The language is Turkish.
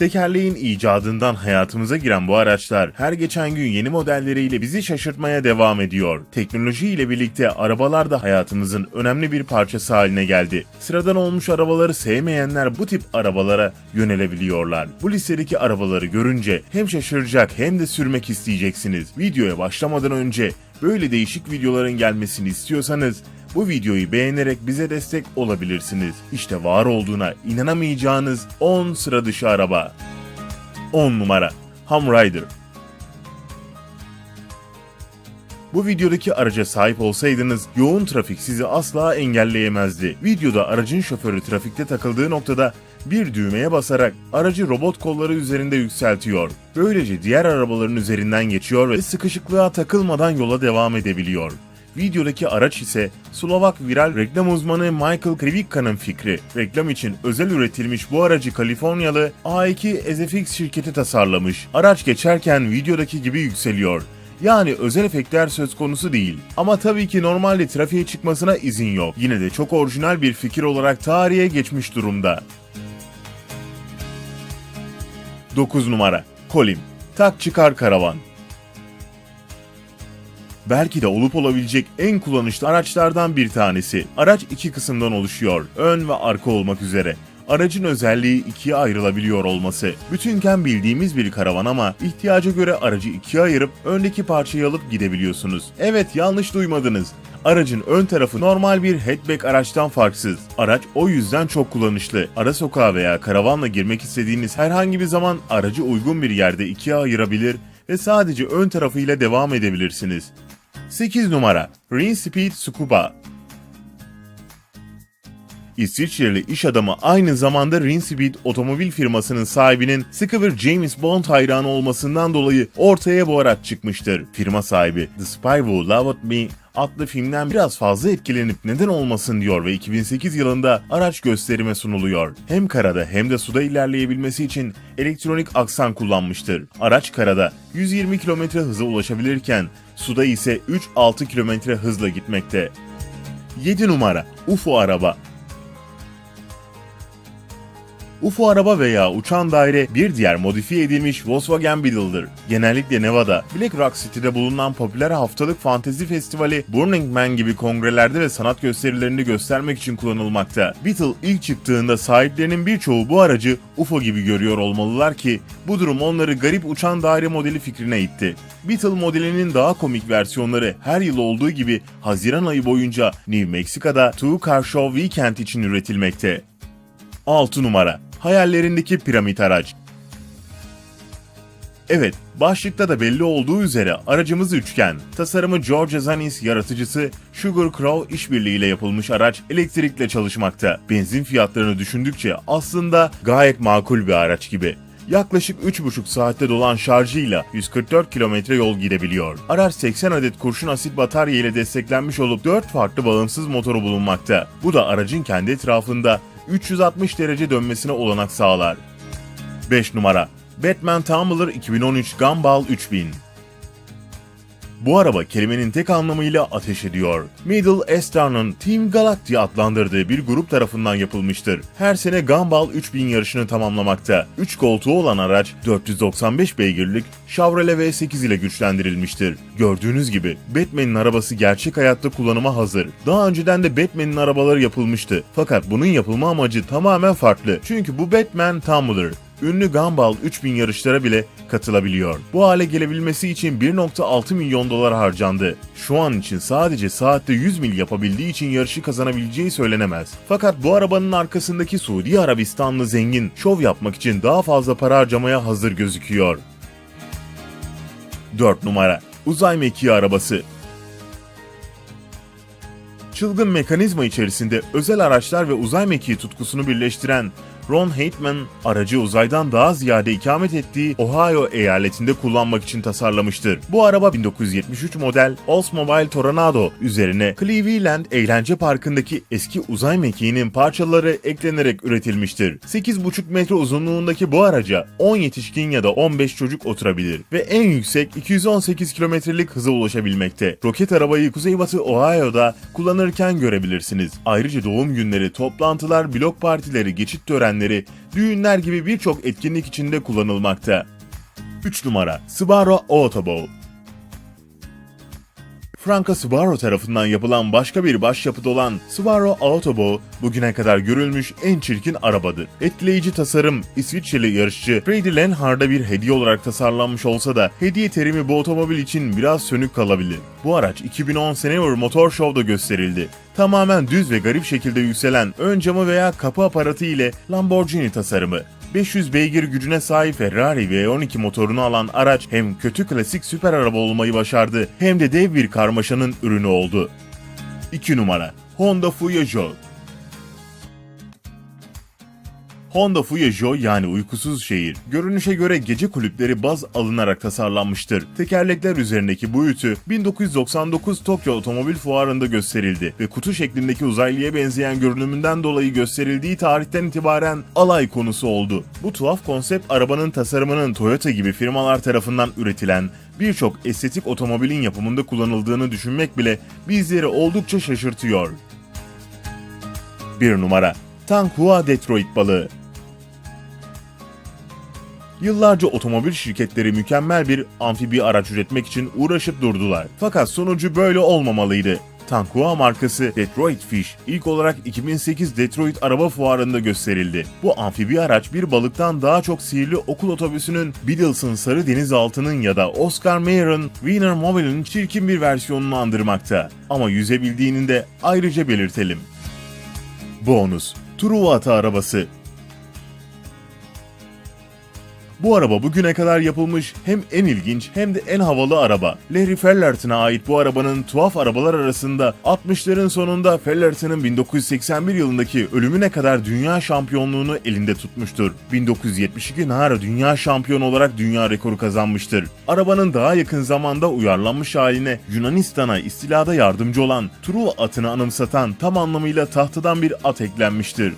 Tekerleğin icadından hayatımıza giren bu araçlar her geçen gün yeni modelleriyle bizi şaşırtmaya devam ediyor. Teknoloji ile birlikte arabalar da hayatımızın önemli bir parçası haline geldi. Sıradan olmuş arabaları sevmeyenler bu tip arabalara yönelebiliyorlar. Bu listedeki arabaları görünce hem şaşıracak hem de sürmek isteyeceksiniz. Videoya başlamadan önce böyle değişik videoların gelmesini istiyorsanız bu videoyu beğenerek bize destek olabilirsiniz. İşte var olduğuna inanamayacağınız 10 sıra dışı araba. 10 numara Hum Rider Bu videodaki araca sahip olsaydınız yoğun trafik sizi asla engelleyemezdi. Videoda aracın şoförü trafikte takıldığı noktada bir düğmeye basarak aracı robot kolları üzerinde yükseltiyor. Böylece diğer arabaların üzerinden geçiyor ve sıkışıklığa takılmadan yola devam edebiliyor. Videodaki araç ise Slovak viral reklam uzmanı Michael Krivikka'nın fikri. Reklam için özel üretilmiş bu aracı Kaliforniyalı A2 SFX şirketi tasarlamış. Araç geçerken videodaki gibi yükseliyor. Yani özel efektler söz konusu değil. Ama tabii ki normalde trafiğe çıkmasına izin yok. Yine de çok orijinal bir fikir olarak tarihe geçmiş durumda. 9 numara Kolim Tak çıkar karavan Belki de olup olabilecek en kullanışlı araçlardan bir tanesi. Araç iki kısımdan oluşuyor. Ön ve arka olmak üzere. Aracın özelliği ikiye ayrılabiliyor olması. Bütünken bildiğimiz bir karavan ama ihtiyaca göre aracı ikiye ayırıp öndeki parçayı alıp gidebiliyorsunuz. Evet yanlış duymadınız. Aracın ön tarafı normal bir hatchback araçtan farksız. Araç o yüzden çok kullanışlı. Ara sokağa veya karavanla girmek istediğiniz herhangi bir zaman aracı uygun bir yerde ikiye ayırabilir ve sadece ön tarafıyla devam edebilirsiniz. 8 numara. Green Speed Scuba İsviçreli iş adamı aynı zamanda Rinspeed otomobil firmasının sahibinin sıkı bir James Bond hayranı olmasından dolayı ortaya bu araç çıkmıştır. Firma sahibi The Spy Who Loved Me adlı filmden biraz fazla etkilenip neden olmasın diyor ve 2008 yılında araç gösterime sunuluyor. Hem karada hem de suda ilerleyebilmesi için elektronik aksan kullanmıştır. Araç karada 120 km hıza ulaşabilirken suda ise 3-6 km hızla gitmekte. 7 numara UFO araba UFO araba veya uçan daire bir diğer modifiye edilmiş Volkswagen Beetle'dır. Genellikle Nevada, Black Rock City'de bulunan popüler haftalık fantezi festivali Burning Man gibi kongrelerde ve sanat gösterilerini göstermek için kullanılmakta. Beetle ilk çıktığında sahiplerinin birçoğu bu aracı UFO gibi görüyor olmalılar ki bu durum onları garip uçan daire modeli fikrine itti. Beetle modelinin daha komik versiyonları her yıl olduğu gibi Haziran ayı boyunca New Mexico'da Two Car Show Weekend için üretilmekte. 6 numara Hayallerindeki piramit araç. Evet, başlıkta da belli olduğu üzere aracımız üçgen. Tasarımı George Zanis yaratıcısı Sugar Crow işbirliğiyle yapılmış araç elektrikle çalışmakta. Benzin fiyatlarını düşündükçe aslında gayet makul bir araç gibi. Yaklaşık 3,5 saatte dolan şarjıyla 144 kilometre yol gidebiliyor. Araç 80 adet kurşun asit batarya ile desteklenmiş olup 4 farklı bağımsız motoru bulunmakta. Bu da aracın kendi etrafında 360 derece dönmesine olanak sağlar. 5 numara Batman Tumbler 2013 Gumball 3000 bu araba kelimenin tek anlamıyla ateş ediyor. Middle Eastern'ın Team Galacti adlandırdığı bir grup tarafından yapılmıştır. Her sene Gumball 3000 yarışını tamamlamakta. 3 koltuğu olan araç 495 beygirlik Chevrolet V8 ile güçlendirilmiştir. Gördüğünüz gibi Batman'in arabası gerçek hayatta kullanıma hazır. Daha önceden de Batman'in arabaları yapılmıştı. Fakat bunun yapılma amacı tamamen farklı. Çünkü bu Batman Tumbler ünlü Gumball 3000 yarışlara bile katılabiliyor. Bu hale gelebilmesi için 1.6 milyon dolar harcandı. Şu an için sadece saatte 100 mil yapabildiği için yarışı kazanabileceği söylenemez. Fakat bu arabanın arkasındaki Suudi Arabistanlı zengin şov yapmak için daha fazla para harcamaya hazır gözüküyor. 4 numara Uzay mekiği arabası Çılgın mekanizma içerisinde özel araçlar ve uzay mekiği tutkusunu birleştiren Ron Haitman aracı uzaydan daha ziyade ikamet ettiği Ohio eyaletinde kullanmak için tasarlamıştır. Bu araba 1973 model Oldsmobile Tornado üzerine Cleveland Eğlence Parkı'ndaki eski uzay mekiğinin parçaları eklenerek üretilmiştir. 8,5 metre uzunluğundaki bu araca 10 yetişkin ya da 15 çocuk oturabilir ve en yüksek 218 kilometrelik hıza ulaşabilmekte. Roket arabayı Kuzeybatı Ohio'da kullanırken görebilirsiniz. Ayrıca doğum günleri, toplantılar, blok partileri, geçit törenleri törenleri, düğünler gibi birçok etkinlik içinde kullanılmakta. 3 numara Subaru Autobow Franca Subaru tarafından yapılan başka bir başyapıt olan Subaru Autobow bugüne kadar görülmüş en çirkin arabadır. Etkileyici tasarım İsviçreli yarışçı Freddy Lenhard'a bir hediye olarak tasarlanmış olsa da hediye terimi bu otomobil için biraz sönük kalabilir. Bu araç 2010 Seneur Motor Show'da gösterildi. Tamamen düz ve garip şekilde yükselen ön camı veya kapı aparatı ile Lamborghini tasarımı. 500 beygir gücüne sahip Ferrari V12 motorunu alan araç hem kötü klasik süper araba olmayı başardı hem de dev bir karmaşanın ürünü oldu. 2 numara Honda Fuyajo Honda Fuyajo yani uykusuz şehir, görünüşe göre gece kulüpleri baz alınarak tasarlanmıştır. Tekerlekler üzerindeki ütü 1999 Tokyo Otomobil Fuarı'nda gösterildi ve kutu şeklindeki uzaylıya benzeyen görünümünden dolayı gösterildiği tarihten itibaren alay konusu oldu. Bu tuhaf konsept arabanın tasarımının Toyota gibi firmalar tarafından üretilen birçok estetik otomobilin yapımında kullanıldığını düşünmek bile bizleri oldukça şaşırtıyor. 1 numara Tankhua Detroit balığı Yıllarca otomobil şirketleri mükemmel bir amfibi araç üretmek için uğraşıp durdular. Fakat sonucu böyle olmamalıydı. Tankhua markası Detroit Fish ilk olarak 2008 Detroit araba fuarında gösterildi. Bu amfibi araç bir balıktan daha çok sihirli okul otobüsünün Beatles'ın Sarı Denizaltı'nın ya da Oscar Mayer'ın Wiener Mobile'ın çirkin bir versiyonunu andırmakta. Ama yüzebildiğini de ayrıca belirtelim. Bonus Truva atı arabası bu araba bugüne kadar yapılmış hem en ilginç hem de en havalı araba. Larry Fellerton'a ait bu arabanın tuhaf arabalar arasında 60'ların sonunda Fellerton'ın 1981 yılındaki ölümüne kadar dünya şampiyonluğunu elinde tutmuştur. 1972 Nara dünya şampiyonu olarak dünya rekoru kazanmıştır. Arabanın daha yakın zamanda uyarlanmış haline Yunanistan'a istilada yardımcı olan Truva atını anımsatan tam anlamıyla tahtadan bir at eklenmiştir.